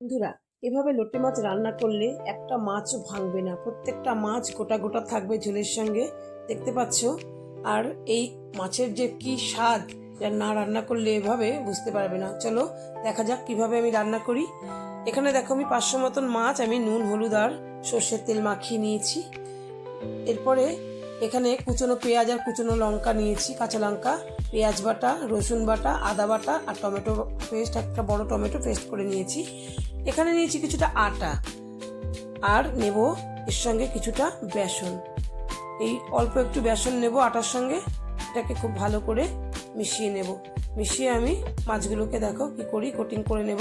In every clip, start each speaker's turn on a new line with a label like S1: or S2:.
S1: বন্ধুরা, এভাবে লোটে মাছ রান্না করলে একটা মাছও ভাঙবে না। প্রত্যেকটা মাছ গোটা গোটা থাকবে ঝোলের সঙ্গে, দেখতে পাচ্ছ? আর এই মাছের যে কি স্বাদ যা না রান্না করলে এভাবে বুঝতে পারবে না। চলো, দেখা যাক কীভাবে আমি রান্না করি। এখানে দেখো, আমি পাঁচশো মতন মাছ, আমি নুন, হলুদ আর সর্ষের তেল মাখিয়ে নিয়েছি। এরপরে এখানে কুচনো পেঁয়াজ আর কুচনো লঙ্কা নিয়েছি, কাঁচা লঙ্কা, পেঁয়াজ বাটা, রসুন বাটা, আদা বাটা আর টমেটো পেস্ট, একটা বড় টমেটো পেস্ট করে নিয়েছি। এখানে নিয়েছি কিছুটা আটা আর নেব এর সঙ্গে কিছুটা বেসন। এই অল্প একটু বেসন নেব আটার সঙ্গে, এটাকে খুব ভালো করে মিশিয়ে নেব। মিশিয়ে আমি মাছগুলোকে দেখো কি করি কোটিং করে নেব।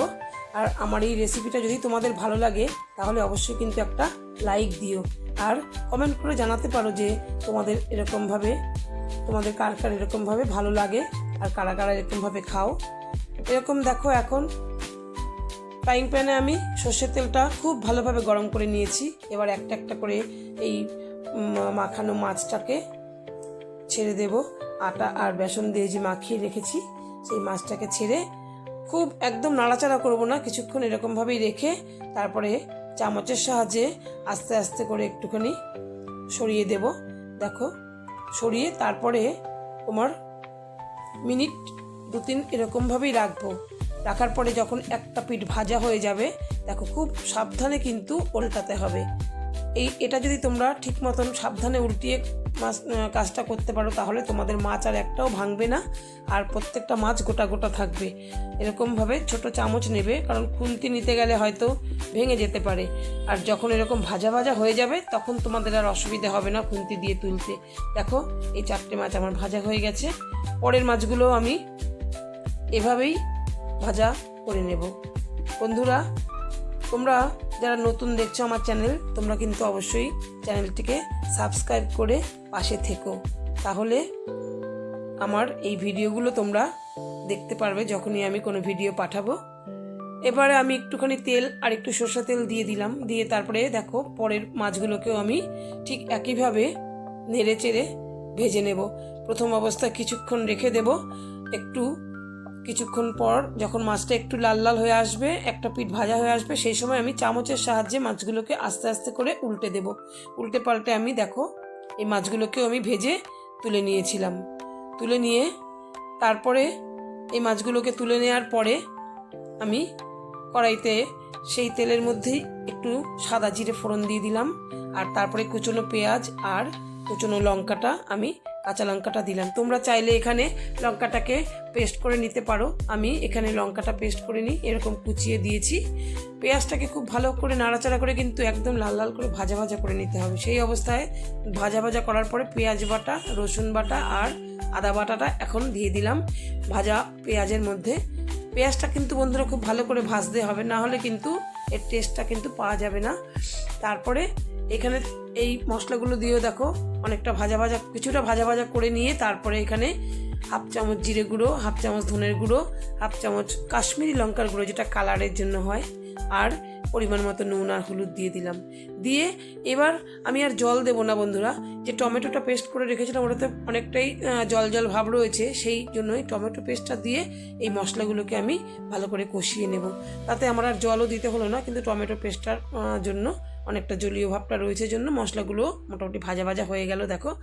S1: আর আমার এই রেসিপিটা যদি তোমাদের ভালো লাগে, তাহলে অবশ্যই কিন্তু একটা লাইক দিও। আর কমেন্ট করে জানাতে পারো যে তোমাদের এরকমভাবে, তোমাদের কার কার এরকমভাবে ভালো লাগে আর কারা কারা এরকমভাবে খাও। এরকম দেখো এখন ফ্রাইং প্যানে আমি সর্ষের তেলটা খুব ভালোভাবে গরম করে নিয়েছি। এবার একটা একটা করে এই মাখানো মাছটাকে ছেড়ে দেব। আটা আর বেসন দিয়ে যে মাখিয়ে রেখেছি, সেই মাছটাকে ছেড়ে খুব একদম নাড়াচাড়া করব না, কিছুক্ষণ এরকমভাবেই রেখে তারপরে চামচের সাহায্যে আস্তে আস্তে করে একটুখানি সরিয়ে দেব। দেখো, সরিয়ে তারপরে তোমার মিনিট দু তিন এরকমভাবেই রাখব। রাখার পরে যখন একটা পিঠ ভাজা হয়ে যাবে, দেখো খুব সাবধানে কিন্তু উল্টাতে হবে। এই, এটা যদি তোমরা ঠিক মতন সাবধানে উল্টিয়ে মাছ কাজটা করতে পারো, তাহলে তোমাদের মাছ আর একটাও ভাঙবে না, আর প্রত্যেকটা মাছ গোটা গোটা থাকবে। এরকমভাবে ছোট চামচ নেবে, কারণ খুন্তি নিতে গেলে হয়তো ভেঙে যেতে পারে। আর যখন এরকম ভাজা ভাজা হয়ে যাবে, তখন তোমাদের আর অসুবিধা হবে না খুন্তি দিয়ে তুলতে। দেখো, এই চারটে মাছ আমার ভাজা হয়ে গেছে। পরের মাছগুলো আমি এভাবেই ভাজা করে নেব। বন্ধুরা, তোমরা যারা নতুন দেখছ আমার চ্যানেল, তোমরা কিন্তু অবশ্যই চ্যানেলটিকে সাবস্ক্রাইব করে পাশে থেকো। তাহলে আমার এই ভিডিওগুলো তোমরা দেখতে পারবে যখনই আমি কোনো ভিডিও পাঠাবো। এবারে আমি একটুখানি তেল আর একটু সর্ষে তেল দিয়ে দিলাম। দিয়ে তারপরে দেখো পরের মাছগুলোকেও আমি ঠিক একইভাবে নেড়ে চেড়ে ভেজে নেব। প্রথম অবস্থায় কিছুক্ষণ রেখে দেব। একটু কিছুক্ষণ পর যখন মাছটা একটু লাল লাল হয়ে আসবে, একটা পিঠ ভাজা হয়ে আসবে, সেই সময় আমি চামচের সাহায্যে মাছগুলোকে আস্তে আস্তে করে উল্টে দেব। উল্টে পাল্টে আমি দেখো এই মাছগুলোকেও আমি ভেজে তুলে নিয়েছিলাম। তুলে নিয়ে তারপরে এই মাছগুলোকে তুলে নেওয়ার পরে আমি কড়াইতে সেই তেলের মধ্যেই একটু সাদা জিরে ফোড়ন দিয়ে দিলাম। আর তারপরে কুচনো পেঁয়াজ আর কুচনো লঙ্কাটা আমি কাঁচা লঙ্কাটা দিলাম। তোমরা চাইলে এখানে লঙ্কাটাকে পেস্ট করে নিতে পারো। আমি এখানে লঙ্কাটা পেস্ট করে নিই, এরকম কুচিয়ে দিয়েছি। পেঁয়াজটাকে খুব ভালো করে নাড়াচাড়া করে কিন্তু একদম লাল লাল করে ভাজা ভাজা করে নিতে হবে। সেই অবস্থায় ভাজা ভাজা করার পরে পেঁয়াজ বাটা, রসুন বাটা আর আদা বাটাটা এখন দিয়ে দিলাম ভাজা পেঁয়াজের মধ্যে। পেঁয়াজটা কিন্তু বন্ধুরা খুব ভালো করে ভাজতে হবে, না হলে কিন্তু এর টেস্টটা কিন্তু পাওয়া যাবে না। তারপরে এখানে এই মশলাগুলো দিয়েও দেখো অনেকটা ভাজা ভাজা, কিছুটা ভাজা ভাজা করে নিয়ে তারপরে এখানে হাফ চামচ জিরে গুঁড়ো, হাফ চামচ ধনের গুঁড়ো, হাফ চামচ কাশ্মীরি লঙ্কার গুঁড়ো যেটা কালারের জন্য হয়, আর পরিমাণ মতো নুন আর হলুদ দিয়ে দিলাম। দিয়ে এবার আমি আর জল দেবো না বন্ধুরা, যে টমেটোটা পেস্ট করে রেখেছিলাম ওটাতে অনেকটাই জল জল ভাব রয়েছে, সেই জন্যই টমেটো পেস্টটা দিয়ে এই মশলাগুলোকে আমি ভালো করে কষিয়ে নেব। তাতে আমার আর জলও দিতে হলো না, কিন্তু টমেটো পেস্টটার জন্য অনেকটা জলীয় ভাবটা রয়েছে জন্য। মশলাগুলো মোটামুটি ভাজা ভাজা হয়ে গেল, দেখো।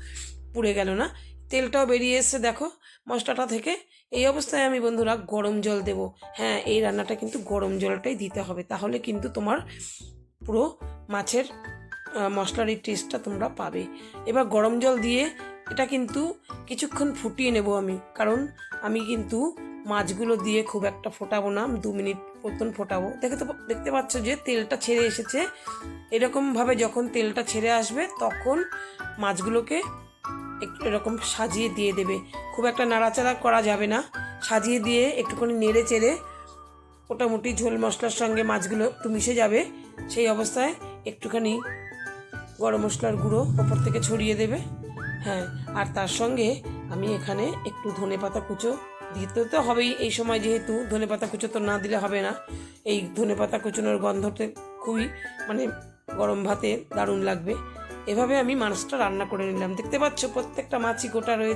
S1: পুড়ে গেল না। তেলটাও বেরিয়ে এসছে, দেখো, মশলাটা থেকে। এই অবস্থায় আমি বন্ধুরা গরম জল দেব। হ্যাঁ এই রান্নাটা কিন্তু গরম জলটাই দিতে হবে। তাহলে কিন্তু তোমার পুরো মাছের মশলার এই টেস্টটা তোমরা পাবে। এবার গরম জল দিয়ে এটা কিন্তু কিছুক্ষণ ফুটিয়ে নেব আমি। কারণ আমি কিন্তু মাছগুলো দিয়ে খুব একটা ফোটাবো না। দু মিনিট মতন ফোটাবো। দেখে তো, দেখতে পাচ্ছ যে তেলটা ছেড়ে এসেছে। এরকমভাবে যখন তেলটা ছেড়ে আসবে, তখন মাছগুলোকে একটু এরকম সাজিয়ে দিয়ে দেবে। খুব একটা নাড়াচাড়া করা যাবে না। সাজিয়ে দিয়ে একটুখানি নেড়ে চেড়ে মোটামুটি ঝোল মশলার সঙ্গে মাছগুলো একটু মিশে যাবে। সেই অবস্থায় একটুখানি গরম মশলার গুঁড়ো ওপর থেকে ছড়িয়ে দেবে। হ্যাঁ আর তার সঙ্গে আমি এখানে একটু ধনে পাতা কুচো দিতে তো হবেই এই সময় যেহেতু ধনে পাতা কুচো তো না দিলে হবে না। এই ধনে পাতা কুচোনোর গন্ধতে খুবই মানে গরম ভাতে দারুণ লাগবে। এভাবে আমি মাছটা রান্না করে নিলাম। দেখতে পাচ্ছ প্রত্যেকটা মাছই গোটা রয়েছে